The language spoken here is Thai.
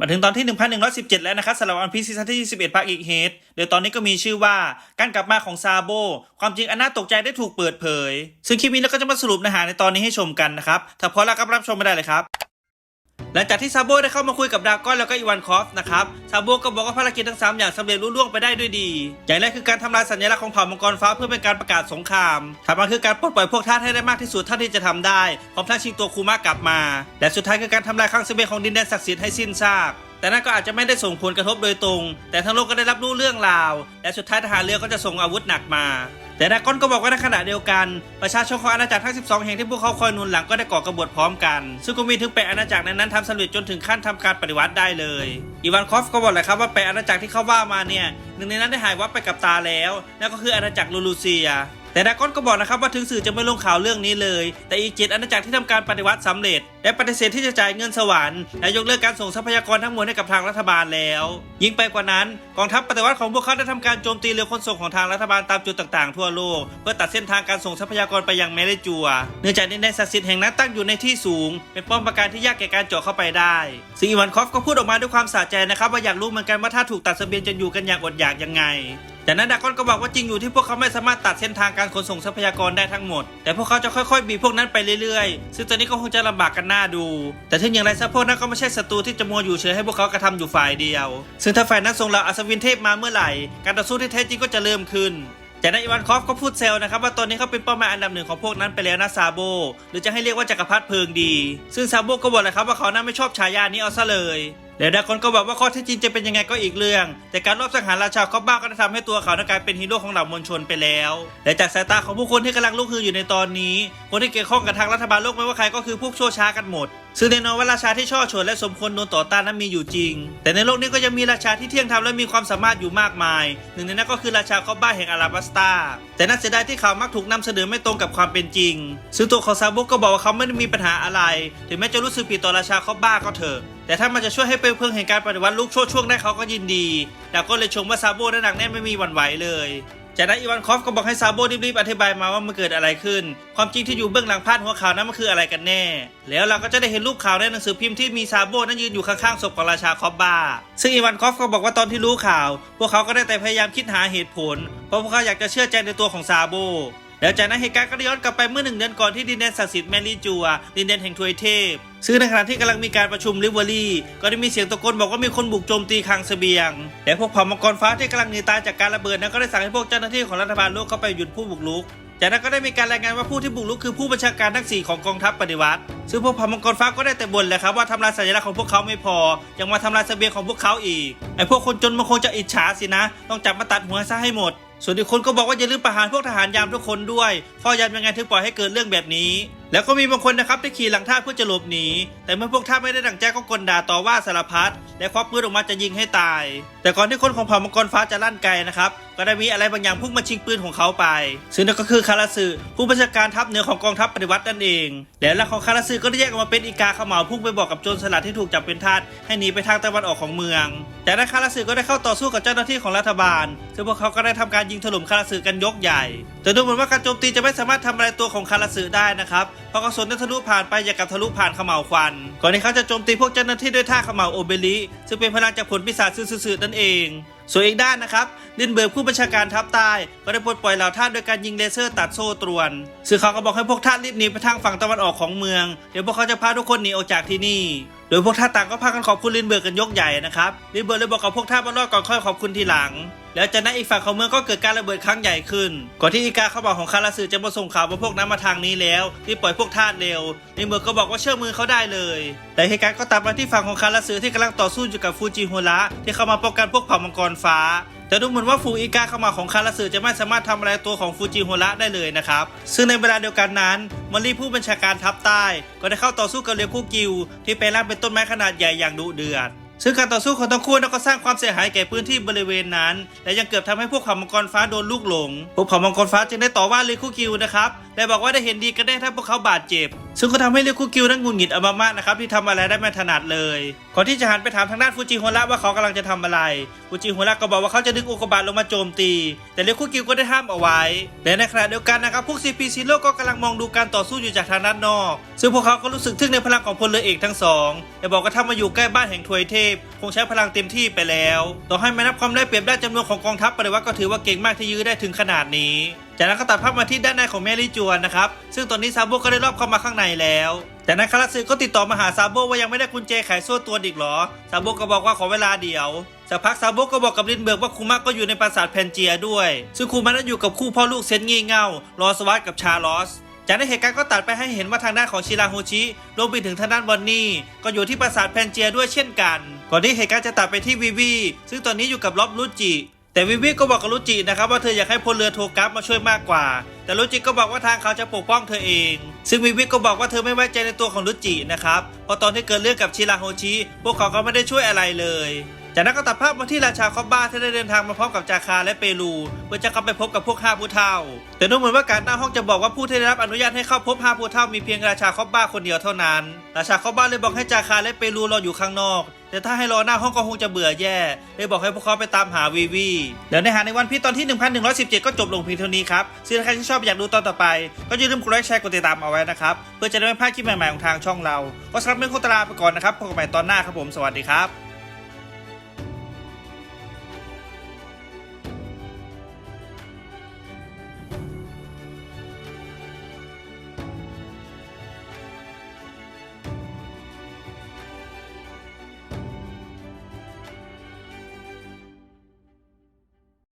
มาถึงตอนที่ 1117 แล้วนะครับสำหรับวันพีซีซั่นที่ 21ภาคอีกเฮดโดยตอนนี้ก็มีชื่อว่าการกลับมาของซาโบ ความจริงอันน่าตกใจได้ถูกเปิดเผย ซึ่งคลิปนี้เราก็จะมาสรุปเนื้อหาในตอนนี้ให้ชมกันนะครับ ถ้าพอแล้วก็รับชมไม่ได้เลยครับ หลังจากที่ซาโบได้เข้ามาคุยกับดากอนแล้วก็อีวานคอฟนะครับซาโบก็บอกว่าภารกิจทั้งสามอย่างสำเร็จรุ่ล่วงไปได้ด้วยดี อย่างแรกคือการทำลายสัญลักษณ์ของเผ่ามังกรฟ้าเพื่อเป็นการประกาศสงครามถัดมาคือการปลดปล่อยพวกทาสให้ได้มากที่สุดเท่าที่จะทำได้พร้อมทั้งชิงตัวคูมากลับมา และสุดท้ายคือการทำลายคลังเสบียของดินแดนศักดิ์สิทธิ์ให้สิ้นซากแต่นั่นก็อาจจะไม่ได้ส่งผลกระทบโดยตรง แต่ทั้งโลกก็ได้รับรู้เรื่องราว และสุดท้ายทหารเรือก็จะส่งอาวุธหนักมา แต่ดากอนก็บอกว่าในขณะเดียวกัน ประชาชนของอาณาจักรทั้ง 12 แห่งที่พวกเขาคอยนุนหลังก็ได้ก่อกบฏพร้อมกัน ซึ่งก็มีถึงแปดอาณาจักรในนั้นทำสำเร็จจนถึงขั้นทำการปฏิวัติได้เลย อีวานคอฟก็บอกเลยครับว่าแปดอาณาจักรที่เขาว่ามาเนี่ยหนึ่งในนั้นได้หายวับไปกับตาแล้วนั่นก็คืออาณาจักรลูลูเซีย แต่ดากอนก็บอกนะครับว่าถึงสื่อจะไม่ลงข่าวเรื่องนี้เลย แต่อีกเจ็ดอาณาจักรที่ทำการปฏิวัติสำเร็จและปฏิเสธที่จะจ่ายเงินสวรรค์และยกเลิกการส่งทรัพยากรทั้งมวลให้กับทางรัฐบาลแล้ว ยิ่งไปกว่านั้นกองทัพปฏิวัติของพวกเขาได้ทำการโจมตีเรือขนส่งของทางรัฐบาลตามจุดต่างๆทั่วโลก เพื่อตัดเส้นทางการส่งทรัพยากรไปยังเมเลจัว เนื่องจากดินแดนศักดิ์สิทธิ์แห่งนั้นตั้งอยู่ในที่สูง เป็นป้อมปราการที่ยากแก่การเจาะเข้าไปได้ซึ่งอีวานคอฟก็พูดออกมาด้วยความสะใจนะครับว่าอยากรู้เหมือนกันว่าถ้าถูกตัดเสบียงจะอยู่กันอย่างอดอยากยังไง จากนั้นดากอนก็บอกว่าจริงอยู่ที่พวกเขาไม่สามารถตัดเส้นทางการขนส่งทรัพยากรได้ทั้งหมด แต่พวกเขาจะค่อยๆ บีบพวกนั้นไปเรื่อยๆ ซึ่งตอนนี้ก็คงจะลำบากกันหน้าดู แต่ถึงอย่างไรซะพวกนั้นก็ไม่ใช่ศัตรูที่จะมัวอยู่เฉยให้พวกเขากระทำอยู่ฝ่ายเดียว ซึ่งถ้าฝ่ายนั้นส่งเหล่าอัศวินเทพมาเมื่อไหร่ การต่อสู้ที่แท้จริงก็จะเริ่มขึ้นจากนั้นอีวานคอฟก็พูดเซลนะครับว่าตอนนี้เขาเป็นเป้าหมายอันดับหนึ่งของพวกนั้นไปแล้วนะซาโบ หรือจะให้เรียกว่าจักรพรรดิเพลิงดี ซึ่งซาโบก็บอกเลยครับว่าเขานั้นไม่ชอบฉายานี้เอาซะเลย เดี๋ยวดากอนก็บอกว่าข้อเท็จจริงจะเป็นยังไงก็อีกเรื่อง แต่การรอบสังหารราชาคอบบ้าก็ได้ทำให้ตัวเขานกลายเป็นฮีโร่ของเหล่ามวลชนไปแล้วและจากสายตาของผู้คนที่กำลังลุกฮืออยู่ในตอนนี้ คนที่เกี่ยวข้องกับทางรัฐบาลโลกไม่ว่าใครก็คือพวกชั่วช้ากันหมด ซึ่งแน่นอนว่าราชาที่ช่อฉนและสมควรโดนต่อต้านนั้นมีอยู่จริง แต่ในโลกนี้ก็ยังมีราชาที่เที่ยงธรรมและมีความสามารถอยู่มากมาย หนึ่งในนั้นก็คือราชาคอบบ้าแห่งอาราบัสตาแต่น่าเสียดายที่เขามักถูกนำเสนอไม่ตรงกับความเป็นจริง ซึ่งตัวของซาบุกก็บอกว่าเขาไม่ได้มีปัญหาอะไร ถึงแม้จะรู้สึกผิดต่อราชาคอบบ้าก็เถอะ แต่ถ้ามันจะช่วยให้เป็นเพื่องแห่งการปฏิวัติลูกโชดช่วงได้เขาก็ยินดีดาวก็เลยชมว่าซาโบนั้นหนักแน่นไม่มีหวั่นไหวเลย จากนั้นอีวานคอฟก็บอกให้ซาโบรีบๆอธิบายมาว่ามันเกิดอะไรขึ้น ความจริงที่อยู่เบื้องหลังพาดหัวข่าวนั้นมันคืออะไรกันแน่ แล้วเราก็จะได้เห็นรูปข่าวในหนังสือพิมพ์ที่มีซาโบนั้นยืนอยู่ข้างๆศพของราชาคอบบ้า ซึ่งอีวานคอฟก็บอกว่าตอนที่รู้ข่าว พวกเขาก็ได้แต่พยายามคิดหาเหตุผล เพราะพวกเขาอยากจะเชื่อใจในตัวของซาโบ แล้วจากนั้นเหตุการณ์ก็ได้ย้อนกลับไปเมื่อหนึ่งเดือนก่อนที่ดินแดนศักดิ์สิทธิ์แมรี่จัวดินแดนแห่งทวยเทพซึ่งในขณะที่กำลังมีการประชุมลิเวอรี่ ก็ได้มีเสียงตะโกนบอกว่ามีคนบุกโจมตีคลังเสบียง และพวกเผ่ามังกรฟ้าที่กำลังหนีตายจากการระเบิดนั้นก็ได้สั่งให้พวกเจ้าหน้าที่ของรัฐบาลโลกเข้าไปหยุดผู้บุกรุก จากนั้นก็ได้มีการรายงานว่าผู้ที่บุกรุกคือผู้บัญชาการทั้งสี่ของกองทัพปฏิวัติ ซึ่งพวกผ่ามังกรฟ้าก็ได้แต่บ่นแหละครับว่าทำลายสัญลักษณ์ของพวกเขาไม่พอ ยังมาทำลายเสบียงของพวกเขาอีก ไอ้พวกคนจนมันคงจะอิจฉาสินะ ต้องจับมาตัดหัวซะให้หมด ส่วนอีกคนก็บอกว่าอย่าลืมประหารพวกทหารยามทุกคนด้วยเฝ้ายามยังไงถึงปล่อยให้เกิดเรื่องแบบนี้ แล้วก็มีบางคนนะครับที่ขี่หลังท่าเพื่อจะหลบหนี แต่เมื่อพวกท่าไม่ได้ดั่งใจก็กลด่าต่อว่าสารพัด และควักปืนออกมาจะยิงให้ตาย แต่ก่อนที่คนของเผ่ามังกรฟ้าจะลั่นไกนะครับ ก็ได้มีอะไรบางอย่างพุ่งมาชิงปืนของเขาไป ซึ่งนั่นก็คือคาราสึผู้บัญชาการทัพเหนือของกองทัพปฏิวัตินั่นเอง แล้วร่างของคาราสึก็ได้แยกออกมาเป็นอีกาขมาพุ่งไปบอกกับโจรสลัดที่ถูกจับเป็นทาสให้หนีไปทางตะวันออกของเมือง จากนั้นคาราสึก็ได้เข้าต่อสู้กับเจ้าหน้าที่ของรัฐบาล ซึ่งพวกเขาก็ได้ทำการยิงถล่มคาราสึกันยกใหญ่ แต่ดูเหมือนว่าการโจมตีจะไม่สามารถทำอะไรตัวของคาราสึได้นะครับ เพราะกระสุนนั้ทะลุผ่านไปอย่างกับทะลุผ่านขมเหลาควัน ก่อนที่เขาจะโจมตีพวกเจ้าหน้าที่ด้วยท่าขมาโอเบลิซึ่งเป็นพลังจากผลปีศาจซื่อๆนั่นเอง ส่วนอีกด้านนะครับลินเบิร์กผู้บัญชาการทัพใต้ก็ได้ปลดปล่อยเหล่าท่านโดยการยิงเลเซอร์ตัดโซ่ตรวนซึ่งเขาก็บอกให้พวกท่านรีบหนีไปทางฝั่งตะวันออกของเมือง เดี๋ยวพวกเขาจะพาทุกคนหนีออกจากที่นี่ โดยพวกท่านต่างก็พากันขอบคุณลินเบิร์กกันยกใหญ่นะครับลินเบิร์กเลยบอกกับพวกท่านว่ารอดก่อนค่อยขอบคุณทีหลัง แล้วจากนั้นอีกฝั่งของเมืองก็เกิดการระเบิดครั้งใหญ่ขึ้น ก่อนที่อีกาเขาบอกของคาราสึจะมาส่งข่าวว่าพวกนั้นมาทางนี้แล้วที่ปล่อยพวกทาสเร็วลินเบิร์กก็บอกว่าเชื่อมือเขาได้เลย แต่เหตุการณ์ก็ตามมาที่ฝั่งของคาราสึที่กำลังต่อสู้อยู่กับฟูจิโฮระที่เข้ามาป้องกันพวกเผ่ามังกรฟ้าแต่ดูเหมือนว่าฟูอีกาเข้ามาของคาราสึจะไม่สามารถทำอะไรตัวของฟูจิโฮระได้เลยนะครับ ซึ่งในเวลาเดียวกันนั้นมอลลี่ผู้บัญชาการทัพใต้ ก็ได้เข้าต่อสู้กับเรียวคู่กิว ที่แปลงร่างเป็นต้นไม้ขนาดใหญ่อย่างดุเดือด ซึ่งการต่อสู้ของทั้งคู่นั้นก็สร้างความเสียหายแก่พื้นที่บริเวณนั้น และยังเกือบทำให้พวกเผ่ามังกรฟ้าโดนลูกหลง พวกเผ่ามังกรฟ้าจึงได้ต่อว่าเรียคู่กิวนะครับ และบอกว่าได้เห็นดีกันได้ถ้าพวกเขาบาดเจ็บ ซึ่งก็ทำให้เรียวคู่กิวนั้นงุนหงิดอามากๆนะครับที่ทำอะไรได้ไม่ถนัดเลยก่อนที่จะหันไปถามทางด้านฟูจิโฮระว่าเขากำลังจะทำอะไรฟูจิโฮระก็บอกว่าเขาจะดึงอุกกาบาตลงมาโจมตี แต่เรียวคู่กิวก็ได้ห้ามเอาไว้และในขณะเดียวกันนะครับพวกซีพีซีโร่ก็กำลังมองดูการต่อสู้อยู่จากทางด้านนอก ซึ่งพวกเขาก็รู้สึกทึ่งในพลังของพลเรือเอกทั้งสองแต่บอกว่าถ้ามาอยู่ใกล้บ้านแห่งทวยเทพ คงใช้พลังเต็มที่ไปแล้ว ต่อให้ไม่นับความได้เปรียบด้านจำนวนของกองทัพปฏิวัติก็ถือว่าเก่งมากที่ยื้อได้ถึงขนาดนี้ จากนั้นก็ตัดภาพมาที่ด้านในของแมรี่จวนนะครับ ซึ่งตอนนี้ซาโบก็ได้รอบเข้ามาข้างในแล้วแต่นั้นคาราซึก็ติดต่อมาหาซาโบว่ายังไม่ได้กุญแจไขโซ่ตัวอีกหรอ ซาโบก็บอกว่าขอเวลาเดียวสักพักซาโบก็บอกกับลินเบิร์กว่าคูมะก็อยู่ในปราสาทแพนเจียด้วย ซึ่งคูมะนั้นอยู่กับคู่พ่อลูกเซนงี่เง่ารอสวัสดกับชาร์ลอสจากนั้นเหตุการณ์ก็ตัดไปให้เห็นว่าทางด้านของชิราโฮชิรวมไปถึงทางด้านบอนนี่ ก็อยู่ที่ปราสาทแพนเจียด้วยเช่นกัน ก่อนที่เหตุการณ์จะตัดไปที่วิวี ซึ่งตอนนี้อยู่กับล็อบลูจิ แต่วิวีก็บอกกับลูจินะครับว่าเธออยากให้พลเรือโทกัสมาช่วยมากกว่า แต่ลูจิก็บอกว่าทางเขาจะปกป้องเธอเอง ซึ่งวิวีก็บอกว่าเธอไม่ไว้ใจในตัวของลูจินะครับเพราะตอนที่เกิดเรื่องกับชิราโฮชิพวกเขาก็ไม่ได้ช่วยอะไรเลยจากนั้นก็ตัดภาพมาที่ราชาคอบบ้าที่ได้เดินทางมาพร้อมกับจาคาและเปรูเพื่อจะเข้าไปพบกับพวกห้าผู้เฒ่า แต่ดูเหมือนว่าการตั้งห้องจะบอกว่าผู้ที่ได้รับอนุญาตให้เข้าพบห้าผู้เฒ่ามีเพียงราชาคอบบ้าคนเดียวเท่านั้น ราชาคอบบ้าเลยบอกให้จาคาและเปรูรออยู่ข้างนอก แต่ถ้าให้รอหน้าห้องก็คงจะเบื่อแย่เลยบอกให้พวกเขาไปตามหาวีวีเดี๋ยวในหาในวันพีตอนที่ 1117 ก็จบลงเพียงเท่านี้ครับซึ่งถ้าใครที่ชอบอยากดูตอนต่อไป ก็อย่าลืมกดไลค์แชร์กดติดตามเอาไว้นะครับ เพื่อจะได้ไม่พลาดคลิปใหม่ๆของทางช่องเรา ก็สำหรับเรื่องโคตรลาไปก่อนนะครับพบกันใหม่ตอนหน้าครับผมสวัสดีครับ